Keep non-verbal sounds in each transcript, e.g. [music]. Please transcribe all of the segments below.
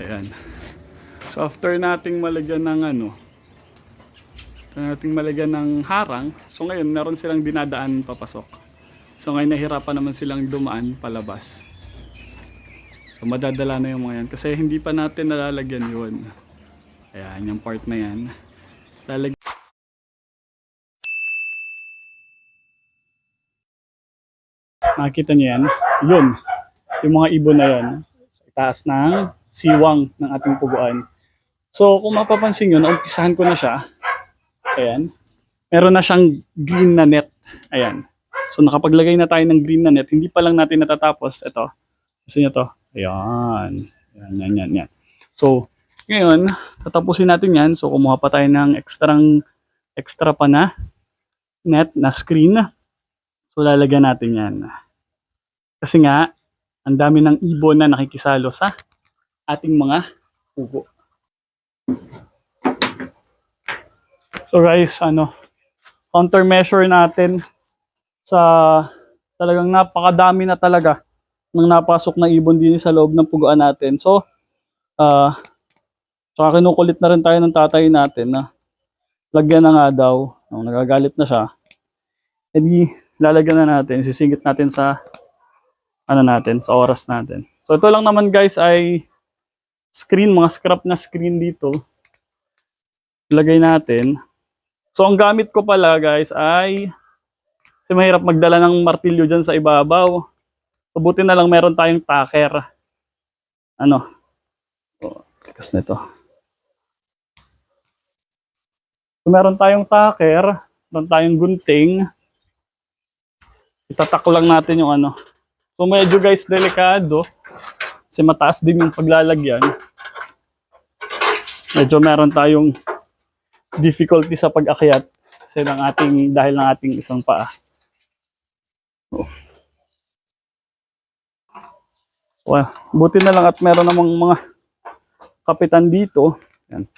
Ayan. So after nating malagyan ng ano, after nating malagyan ng harang, so ngayon meron silang dinadaan papasok. So ngayon nahirapan naman silang dumaan palabas. So madadala na yung mga yan. Kasi hindi pa natin nalalagyan yun. Ayan, yung part na yan. Lalag Nakita niyo yan? Yun. Yung mga ibon na yan. Sa itaas ng siwang ng ating puguan. So kung mapapansin nyo, naumpisahan ko na siya. Ayan. Meron na siyang green na net. Ayan. So nakapaglagay na tayo ng green na net. Hindi pa lang natin natatapos. Ito. Gusto niyo to? Ayan. Ayan, yan, yan, yan. So, ngayon, tatapusin natin yan. So, kumuha pa tayo ng extrang, extra pa na net na screen. So, lalagyan natin yan. Kasi nga, ang dami ng ibon na nakikisalo sa ating mga pugo. So guys, ano, countermeasure natin sa talagang napakadami na talaga ng napasok na ibon din sa loob ng puguan natin. So, ah, Tsaka kinukulit na rin tayo ng tatay natin na lagyan na nga daw. Nung nagagalit na siya. E lalagyan na natin. Sisingit natin sa ano natin, sa oras natin. So ito lang naman guys ay screen, mga scrap na screen dito. Ilagay natin. So ang gamit ko pala guys ay kasi mahirap magdala ng martilyo dyan sa ibabaw. So buti na lang meron tayong tacker. Ano? Oh, tikas nito. So, meron tayong tacker, meron tayong gunting. Itatak lang natin yung ano. So medyo guys delikado kasi mataas din yung paglalagyan. Medyo meron tayong difficulty sa pag-akyat kasi ng ating dahil ng ating isang paa. Oh. Well, buti na lang at meron namang mga kapitan dito. Yan.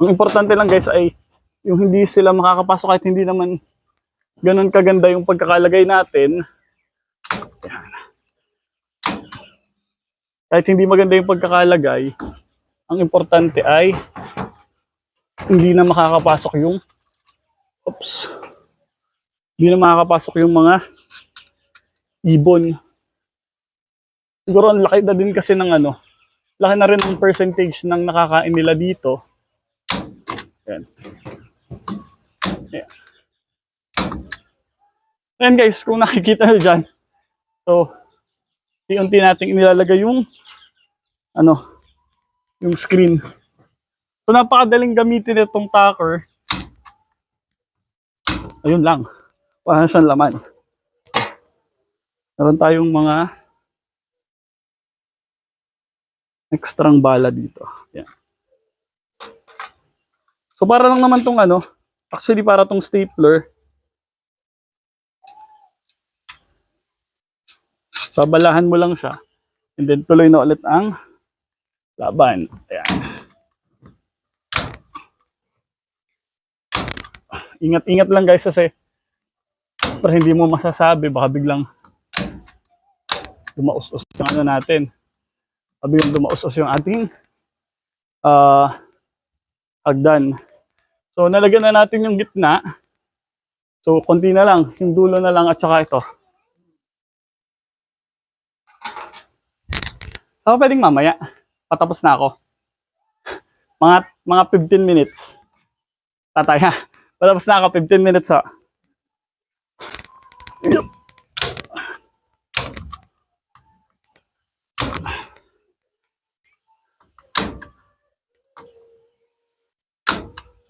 Ang importante lang guys ay yung hindi sila makakapasok kahit hindi naman ganun kaganda yung pagkakalagay natin. Yan. Kahit hindi maganda yung pagkakalagay, ang importante ay hindi na makakapasok yung oops, hindi na makakapasok yung mga ibon. Siguro ang laki na din kasi ng ano, laki na rin ang percentage ng nakakain nila dito. Yan. Ayan guys, kung nakikita nyo dyan, so, unti natin inilalagay yung, ano, yung screen. So, napakadaling gamitin itong tacker. Ayun lang. Wala siyang laman. Meron tayong mga extrang bala dito. Yan. So para lang naman tong ano, actually para tong stapler. Babalahan mo lang siya. And then tuloy na ulit ang laban. Ayan. Ingat-ingat lang guys kasi para hindi mo masasabi baka biglang dumaus-us yung ano natin. Biglang dumaus-us yung ating ah hagdan. So, nalagyan na natin yung gitna. So, konti na lang. Yung dulo na lang at saka ito. Ako pwedeng mamaya. Patapos na ako. [laughs] Mga, mga 15 minutes. Tatay ha. Patapos na ako. 15 minutes ha.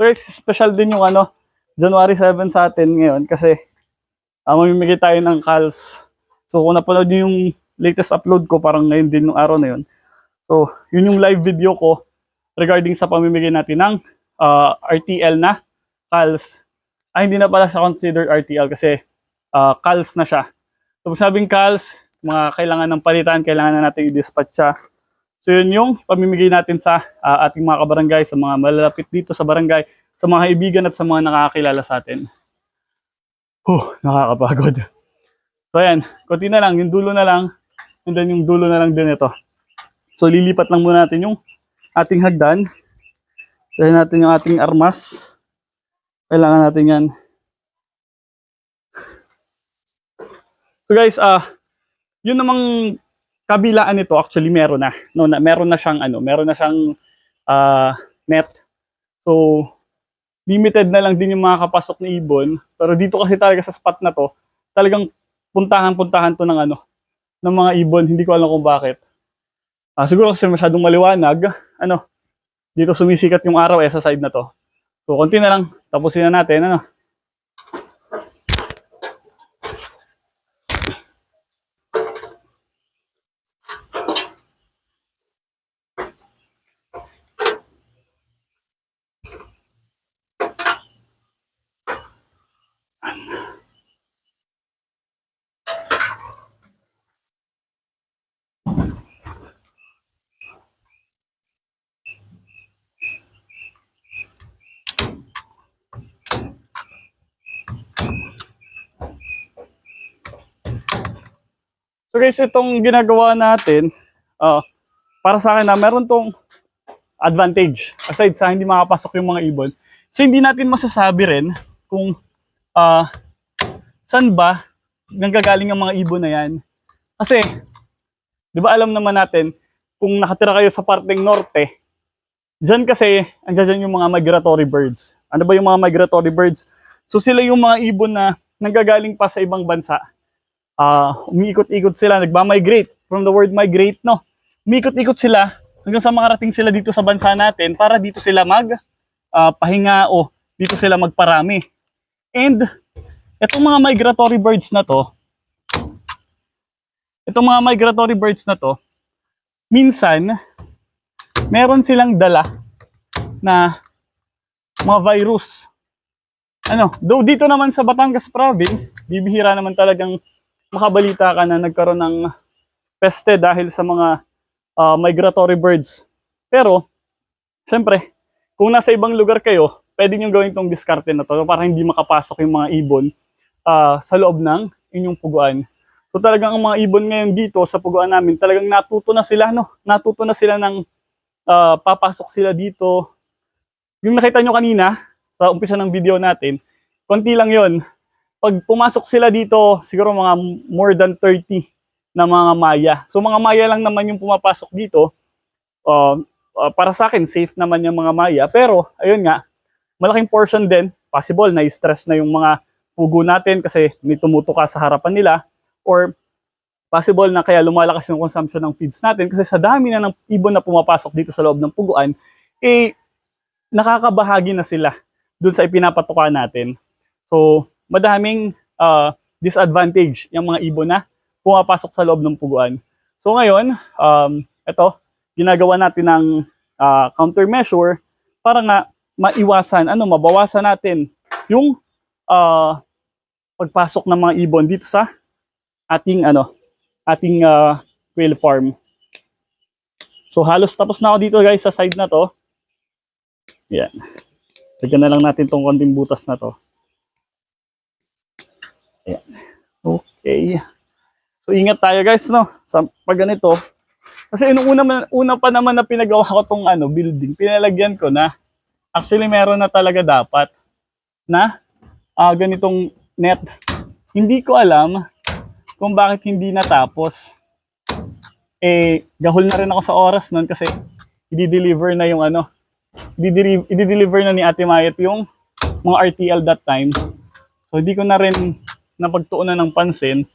So guys, special din yung ano, January 7 sa atin ngayon kasi uh, mamimigay tayo ng calls. So kung napanood niyo yung latest upload ko, parang ngayon din yung araw na yun. So yun yung live video ko regarding sa pamimigay natin ng uh, RTL na calls. Ah, hindi na pala siya considered RTL kasi uh, calls na siya. So sabing calls, mga kailangan ng palitan, kailangan na natin i-dispatch siya. So yun yung pamimigay natin sa uh, ating mga kabarangay, sa mga malalapit dito sa barangay, sa mga kaibigan at sa mga nakakakilala sa atin. Huh, nakakapagod. So ayan, konti na lang, yung dulo na lang, and then yung dulo na lang din ito. So lilipat lang muna natin yung ating hagdan. Dahil natin yung ating armas. Kailangan natin yan. So guys, ah, yun namang kabilaan nito actually meron na. No, na meron na siyang ano, meron na siyang ah, net. So limited na lang din yung mga kapasok ni ibon. Pero dito kasi talaga sa spot na to, talagang puntahan-puntahan to ng ano, ng mga ibon. Hindi ko alam kung bakit. Ah, siguro kasi masyadong maliwanag, ano, dito sumisikat yung araw eh sa side na to. So, konti na lang. Tapusin na natin, ano. So guys, itong ginagawa natin, ah, para sa akin na meron tong advantage. Aside sa hindi makapasok yung mga ibon. So hindi natin masasabi rin kung ah, saan ba nanggagaling ang mga ibon na yan. Kasi, di ba alam naman natin, kung nakatira kayo sa parteng norte, dyan kasi, andyan dyan yung mga migratory birds. Ano ba yung mga migratory birds? So sila yung mga ibon na nanggagaling pa sa ibang bansa ah umiikot-ikot sila, nagmamigrate from the word migrate, no? Umiikot-ikot sila hanggang sa makarating sila dito sa bansa natin para dito sila mag ah, pahinga o dito sila magparami. And itong mga migratory birds na to, itong mga migratory birds na to, minsan meron silang dala na mga virus. Ano, though dito naman sa Batangas province, bibihira naman talagang makabalita ka na nagkaroon ng peste dahil sa mga ah, migratory birds. Pero, syempre, kung nasa ibang lugar kayo, pwede nyo gawin tong diskarte na to para hindi makapasok yung mga ibon ah, sa loob ng inyong puguan. So talagang ang mga ibon ngayon dito sa puguan namin, talagang natuto na sila, no? Natuto na sila ng ah, papasok sila dito. Yung nakita nyo kanina, sa umpisa ng video natin, konti lang yon pag pumasok sila dito, siguro mga more than 30 na mga maya. So mga maya lang naman yung pumapasok dito. Uh, uh, para sa akin, safe naman yung mga maya. Pero, ayun nga, malaking portion din, possible na stress na yung mga pugo natin kasi may tumutuka sa harapan nila. Or possible na kaya lumalakas yung consumption ng feeds natin kasi sa dami na ng ibon na pumapasok dito sa loob ng puguan, eh, nakakabahagi na sila dun sa ipinapatuka natin. So, madaming ah, disadvantage yung mga ibon na pumapasok sa loob ng puguan. So ngayon, um, ito, ginagawa natin ng ah, countermeasure para nga maiwasan, ano, mabawasan natin yung ah, pagpasok ng mga ibon dito sa ating ano, ating ah, quail farm. So halos tapos na ako dito guys sa side na to. Yan. Lagyan na lang natin tong konting butas na to. Ayan. Okay. So ingat tayo guys no sa pag ganito. Kasi nung una, una pa naman na pinagawa ko tong ano building, pinalagyan ko na actually meron na talaga dapat na ah, ganitong net. Hindi ko alam kung bakit hindi natapos. Eh, gahol na rin ako sa oras nun kasi i-deliver na yung ano, i-deli- i-deliver na ni Ate Mayet yung mga RTL that time. So, hindi ko na rin napagtuunan ng pansin.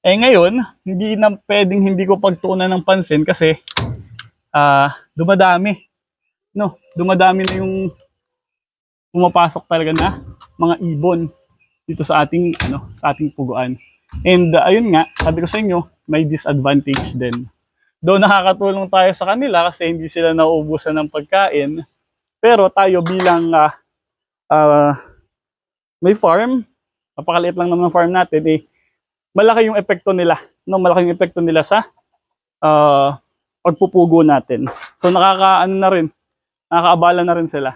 Eh ngayon, hindi na pwedeng hindi ko pagtuunan ng pansin kasi ah dumadami. No, dumadami na yung pumapasok talaga na mga ibon dito sa ating ano, sa ating puguan. And uh, ayun nga, sabi ko sa inyo, may disadvantage din. Though nakakatulong tayo sa kanila kasi hindi sila nauubusan ng pagkain, pero tayo bilang ah, ah, may farm, napakaliit lang naman ng farm natin, eh, malaki yung epekto nila. No, malaki yung epekto nila sa ah, pagpupugo natin. So nakaka ano na rin, nakakaabala na rin sila.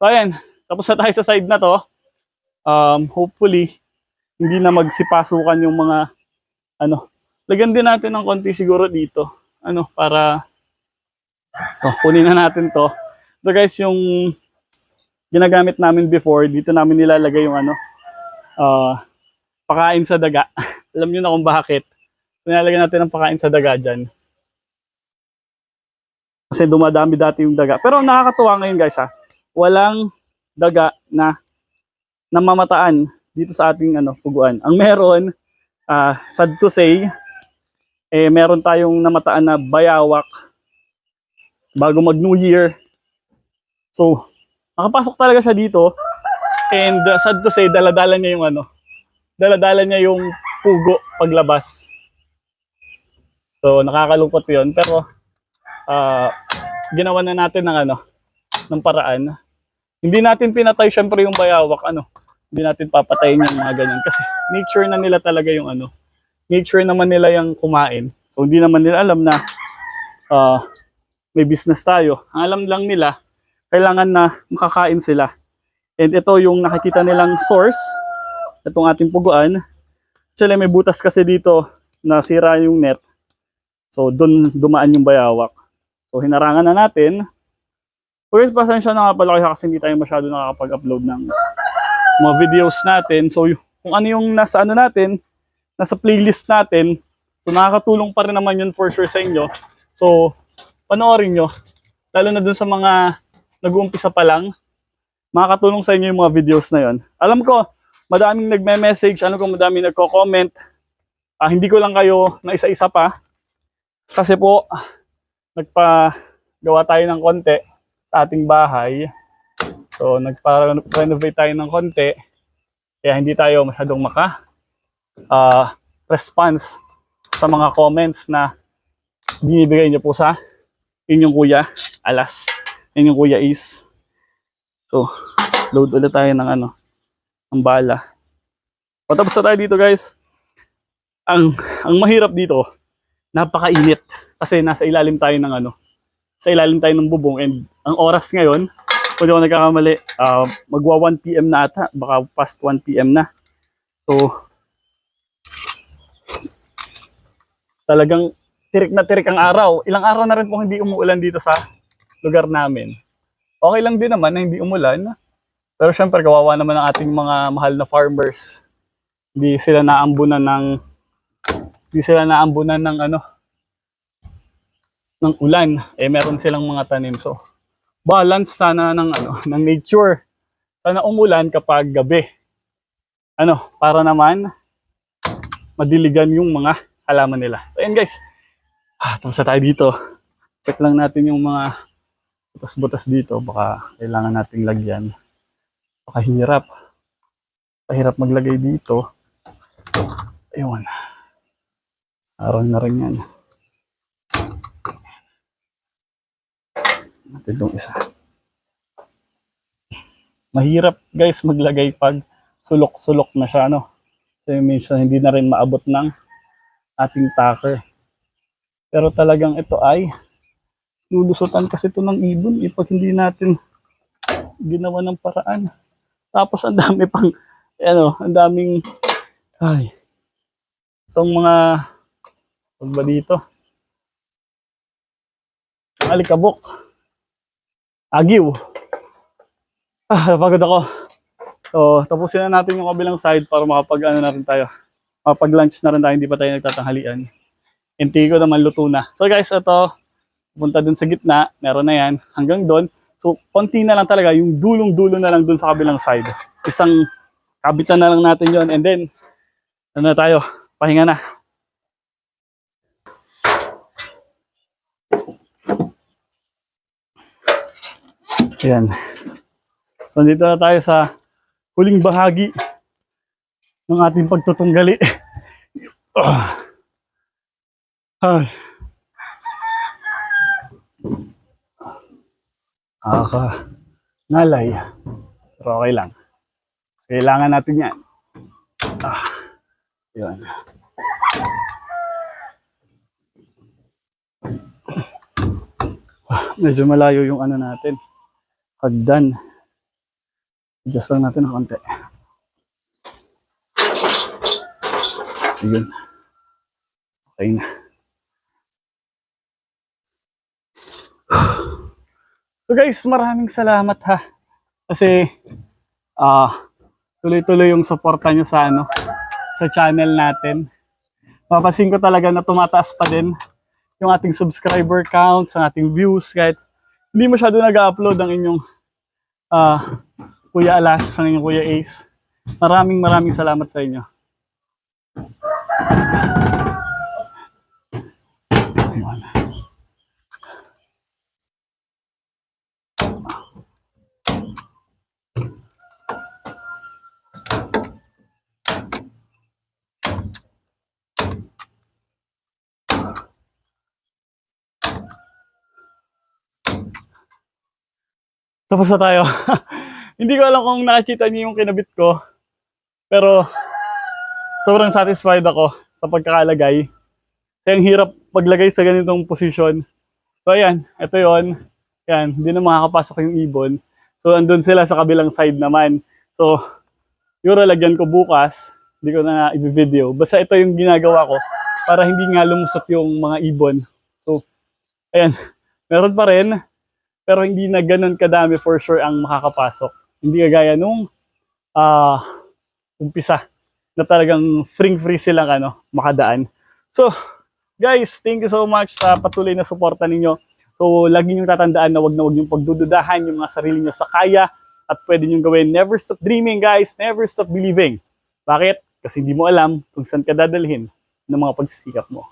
So ayan, tapos na tayo sa side na to. Um, hopefully, hindi na magsipasukan yung mga ano, lagyan din natin ng konti siguro dito. Ano, para, so, kunin na natin to. Ito guys, yung ginagamit namin before, dito namin nilalagay yung ano, ah, pakain sa daga. [laughs] Alam niyo na kung bakit. Nilalagyan natin ng pakain sa daga dyan. Kasi dumadami dati yung daga. Pero nakakatuwa ngayon guys ha. Walang daga na namamataan dito sa ating ano, puguan. Ang meron, ah, sad to say, eh, meron tayong namataan na bayawak bago mag New Year. So, nakapasok talaga siya dito. And uh, sad to say, daladala niya yung ano, daladala niya yung pugo paglabas. So, nakakalungkot yun. Pero, ah, ginawa na natin ng ano, ng paraan. Hindi natin pinatay syempre yung bayawak, ano, hindi natin papatayin yung mga ganyan. Kasi nature na nila talaga yung ano, nature naman nila yung kumain. So, hindi naman nila alam na ah, may business tayo. Ang alam lang nila, kailangan na makakain sila. And ito yung nakikita nilang source, itong ating puguan. Actually, may butas kasi dito na sira yung net. So, doon dumaan yung bayawak. So, hinarangan na natin. Pero pasensya na nga pala kayo kasi hindi tayo masyado nakakapag-upload ng mga videos natin. So, kung ano yung nasa ano natin, nasa playlist natin, so nakakatulong pa rin naman yun for sure sa inyo. So, panoorin nyo. Lalo na dun sa mga nag-uumpisa pa lang, makakatulong sa inyo yung mga videos na yon. Alam ko, madaming nagme-message, ano ko, madaming nagko-comment. Ah, hindi ko lang kayo na isa-isa pa. Kasi po, nagpa-gawa tayo ng konti sa ating bahay. So, nagpa-renovate tayo ng konti. Kaya hindi tayo masyadong maka ah, response sa mga comments na binibigay niyo po sa inyong kuya, alas, inyong kuya is. So, load ulit tayo ng ano, ng bala. Patapos na tayo dito guys. Ang, ang mahirap dito, napakainit. Kasi nasa ilalim tayo ng ano, sa ilalim tayo ng bubong and ang oras ngayon, kung di ako nagkakamali, ah, magwa 1 p.m. na ata, baka past 1 p.m. na. So, talagang tirik na tirik ang araw. Ilang araw na rin po hindi umuulan dito sa lugar namin. Okay lang din naman na hindi umulan. Pero syempre, kawawa naman ang ating mga mahal na farmers. Hindi sila naambunan ng hindi sila naambunan ng ano ng ulan. Eh meron silang mga tanim. So, balance sana ng ano [laughs] ng nature. Sana umulan kapag gabi. Ano, para naman madiligan yung mga halaman nila. So, ayan guys. Ah, tapos na tayo dito. Check lang natin yung mga butas-butas dito. Baka kailangan nating lagyan. Baka hirap. Mahirap maglagay dito. Ayun. Araw na rin yan. Natin isa. Mahirap guys maglagay pag sulok-sulok na siya, no? Kasi minsan hindi na rin maabot ng ating tacker. Pero talagang ito ay lulusutan kasi ito ng ibon eh, pag hindi natin ginawa ng paraan. Tapos ang dami pang, ano, ang daming, ay, itong mga, pag ba dito? Alikabok. Agiw. Ah, napagod ako. So, tapusin na natin yung kabilang side para makapag, ano na rin tayo. Makapag-lunch na rin tayo, hindi pa tayo nagtatanghalian. Hindi ko naman luto na. So guys, ito, punta dun sa gitna, meron na yan, hanggang doon. So, konti na lang talaga, yung dulong-dulo na lang dun sa kabilang side. Isang kabitan na lang natin yon and then, ano na tayo, pahinga na. Ayan. So, dito na tayo sa huling bahagi ng ating pagtutunggali. [laughs] Ah. Ay. Aka. Nalay. Pero okay lang. Kailangan natin yan. Ah. Yun. Ah, medyo malayo yung ano natin. Hagdan. Adjust lang natin ng konti. Ayun. Okay na. So guys, maraming salamat ha. Kasi ah tuloy-tuloy yung suporta nyo sa ano sa channel natin. Mapasin ko talaga na tumataas pa din yung ating subscriber count, sa ating views kahit hindi masyado nag-upload ang inyong ah Kuya Alas, ang inyong Kuya Ace. Maraming maraming salamat sa inyo. Ayun. Tapos na tayo. [laughs] Hindi ko alam kung nakikita niyo yung kinabit ko. Pero sobrang satisfied ako sa pagkakalagay. Kaya ang hirap paglagay sa ganitong posisyon. So ayan, ito yon. Yan, hindi na makakapasok yung ibon. So andun sila sa kabilang side naman. So, yung lalagyan ko bukas, hindi ko na i-video. Basta ito yung ginagawa ko para hindi nga lumusot yung mga ibon. So, ayan, meron pa rin pero hindi na ganun kadami for sure ang makakapasok. Hindi kagaya nung ah umpisa na talagang free-free silang ano, makadaan. So, guys, thank you so much sa patuloy na suporta ninyo. So, lagi niyong tatandaan na wag na wag niyong pagdududahan yung mga sarili niyo sa kaya at pwede niyong gawin. Never stop dreaming, guys. Never stop believing. Bakit? Kasi hindi mo alam kung saan ka dadalhin ng mga pagsisikap mo.